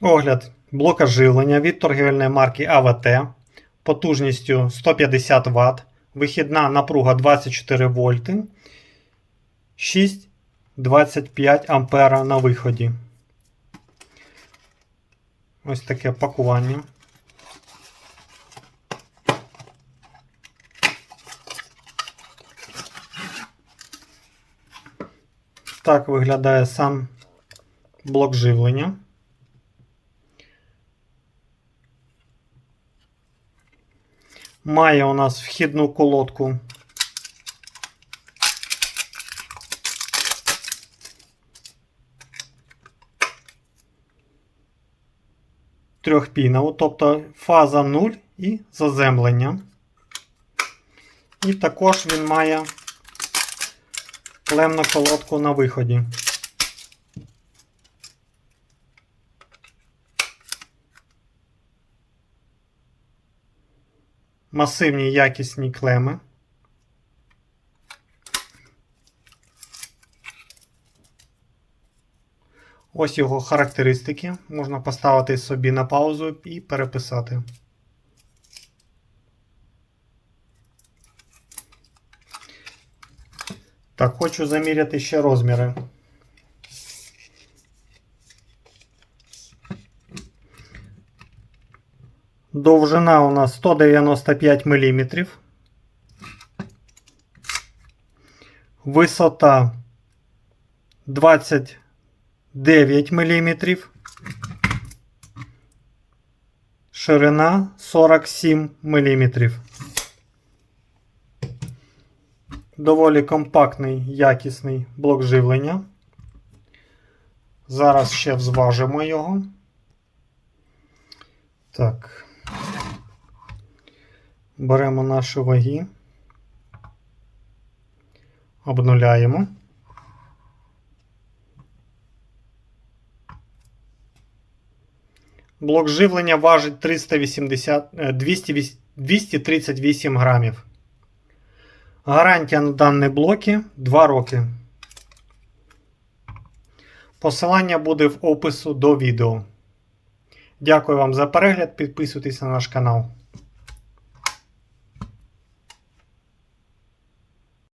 Огляд блока живлення від торгівельної марки АВТ потужністю 150 Вт, вихідна напруга 24 вольти, 6,25 ампера на виході. Ось таке пакування. Так виглядає сам блок живлення. Має у нас вхідну колодку. Трьохпінову, тобто фаза 0 і заземлення. І також він має клемну колодку на виході. Масивні якісні клеми. Ось його характеристики. Можна поставити собі на паузу і переписати. Так, хочу заміряти ще розміри. Довжина у нас 195 мм. Висота 29 мм. Ширина 47 мм. Доволі компактний, якісний блок живлення. Зараз ще взважимо його. Так. Беремо наші ваги, обнуляємо. Блок живлення важить 380, е, 200, 238 грамів. Гарантія на дані блоки 2 роки. Посилання буде в опису до відео. Дякую вам за перегляд. Підписуйтесь на наш канал.